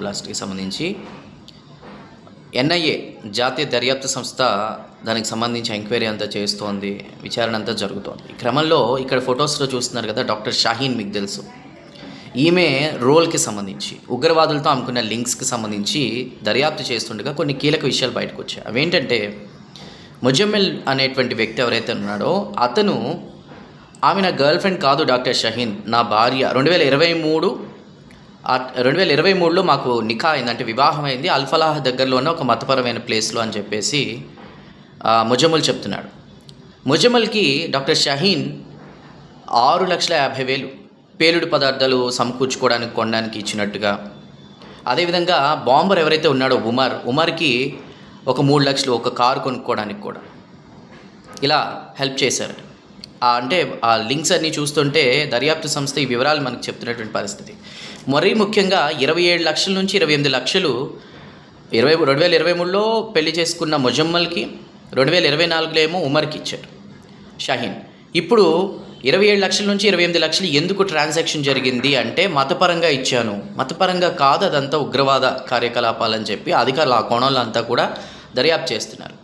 బ్లాస్ట్కి సంబంధించి ఎన్ఐఏ జాతీయ దర్యాప్తు సంస్థ దానికి సంబంధించి ఎంక్వైరీ అంతా చేస్తోంది విచారణ అంతా జరుగుతోంది. ఈ క్రమంలో ఇక్కడ ఫొటోస్లో చూస్తున్నారు కదా డాక్టర్ షాహీన్ మీకు తెలుసు. ఈమె రోల్కి సంబంధించి ఉగ్రవాదులతో అమ్ముకున్న లింక్స్కి సంబంధించి దర్యాప్తు చేస్తుండగా కొన్ని కీలక విషయాలు బయటకు వచ్చాయి అవేంటంటే ముజమ్మిల్ అనేటువంటి వ్యక్తి ఎవరైతే ఉన్నాడో అతను ఆమె నా గర్ల్ ఫ్రెండ్ కాదు డాక్టర్ షహీన్ నా భార్య. రెండు వేల ఇరవై మూడు రెండు వేల ఇరవై మూడులో మాకు నిఖా అయింది అంటే వివాహం అయింది అల్ఫలాహ్ దగ్గరలో ఉన్న ఒక మతపరమైన ప్లేస్లో అని చెప్పేసి ఆ, చెప్తున్నాడు. ముజమ్మల్కి డాక్టర్ షహీన్ ఆరు లక్షల యాభై వేలు పేలుడు పదార్థాలు సమకూర్చుకోవడానికి కొనడానికి ఇచ్చినట్టుగా. అదేవిధంగా బాంబర్ ఎవరైతే ఉన్నాడో ఉమర్ ఉమర్కి ఒక మూడు లక్షలు ఒక కారు కొనుక్కోవడానికి కూడా. ఇలా హెల్ప్ చేశారు అంటే ఆ లింక్స్ అన్నీ చూస్తుంటే దర్యాప్తు సంస్థ ఈ వివరాలు మనకు చెప్తున్నటువంటి పరిస్థితి. మరీ ముఖ్యంగా ఇరవై ఏడు లక్షల నుంచి ఇరవై ఎనిమిది లక్షలు ఇరవై రెండు వేల ఇరవై మూడులో పెళ్ళి చేసుకున్న ముజమ్మల్కి రెండు వేల ఇరవై నాలుగులో ఏమో ఉమర్కి ఇచ్చారు షాహీన్. ఇప్పుడు ఇరవై ఏడు లక్షల నుంచి ఇరవై ఎనిమిది లక్షలు ఎందుకు ట్రాన్సాక్షన్ జరిగింది అంటే మతపరంగా ఇచ్చాను. మతపరంగా కాదు అదంతా ఉగ్రవాద కార్యకలాపాలని చెప్పి అధికారులు ఆ కోణంలో అంతా కూడా దర్యాప్తు చేస్తున్నారు.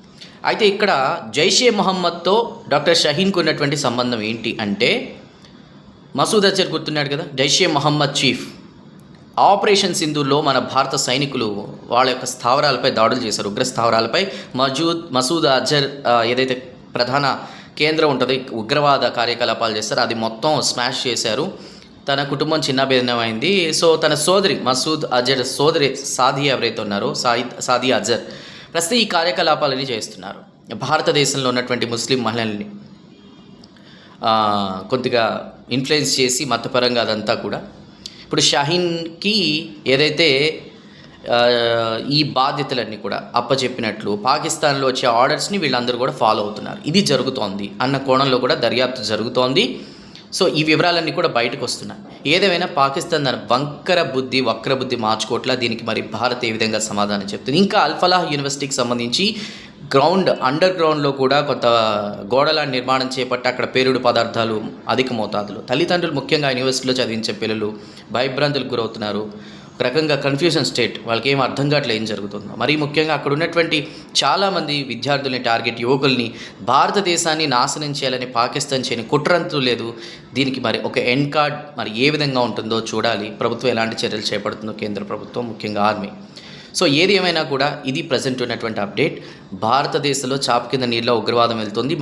అయితే ఇక్కడ జైషే మొహమ్మద్తో డాక్టర్ షహీన్కు ఉన్నటువంటి సంబంధం ఏంటి అంటే మసూద్ అజర్ గుర్తున్నాడు కదా జైషే మొహమ్మద్ చీఫ్. ఆపరేషన్ సింధులో మన భారత సైనికులు వాళ్ళ యొక్క స్థావరాలపై దాడులు చేశారు. ఉగ్ర స్థావరాలపై మజూద్ మసూద్ అజర్ ఏదైతే ప్రధాన కేంద్రం ఉంటుంది ఉగ్రవాద కార్యకలాపాలు చేస్తారు. అది మొత్తం స్మాష్ చేశారు. తన కుటుంబం చిన్నభిన్నమైంది సో తన సోదరి మసూద్ అజర్ సోదరి సాది ఎవరైతే ఉన్నారో సాయి సాది అజర్ ప్రస్తుతం ఈ కార్యకలాపాలని చేస్తున్నారు భారతదేశంలో ఉన్నటువంటి ముస్లిం మహిళల్ని కొద్దిగా ఇన్ఫ్లుయెన్స్ చేసి మతపరంగా అదంతా కూడా ఇప్పుడు షాహీన్కి ఏదైతే ఈ బాధ్యతలన్నీ కూడా అప్పచెప్పినట్లు పాకిస్తాన్లో వచ్చే ఆర్డర్స్ని వీళ్ళందరూ కూడా ఫాలో అవుతున్నారు. ఇది జరుగుతోంది అన్న కోణంలో కూడా దర్యాప్తు జరుగుతోంది. సో ఈ వివరాలన్నీ కూడా బయటకు వస్తున్నాయి. ఏదేమైనా పాకిస్తాన్ దాని వంకర బుద్ధి వక్ర బుద్ధి మార్చుకోవట్లా? దీనికి మరి భారత్ ఏ విధంగా సమాధానం చెప్తుంది? ఇంకా అల్ఫలాహ్ యూనివర్సిటీకి సంబంధించి గ్రౌండ్ అండర్ గ్రౌండ్లో కూడా కొంత గోడల నిర్మాణం చేపట్టి అక్కడ పేరుడు పదార్థాలు అధిక మోతాదులో తల్లిదండ్రులు ముఖ్యంగా యూనివర్సిటీలో చదివించే పిల్లలు భయభ్రాంతులకు గురవుతున్నారు. ఒక రకంగా కన్ఫ్యూజన్ స్టేట్ వాళ్ళకి ఏం అర్థం కావట్లేదు ఏం జరుగుతుందో. మరీ ముఖ్యంగా అక్కడ ఉన్నటువంటి చాలామంది విద్యార్థుల్ని టార్గెట్ యువకుల్ని భారతదేశాన్ని నాశనం చేయాలని పాకిస్తాన్ చేయని కుట్రంతు లేదు. దీనికి మరి ఒక ఎన్ కార్డ్ మరి ఏ విధంగా ఉంటుందో చూడాలి. ప్రభుత్వం ఎలాంటి చర్యలు చేపడుతుందో కేంద్ర ప్రభుత్వం ముఖ్యంగా ఆర్మీ సో ఏది ఏమైనా కూడా ఇది ప్రజెంట్ ఉన్నటువంటి అప్డేట్ భారతదేశంలో చాప కింద నీళ్ళ ఉగ్రవాదం వెళ్తుంది.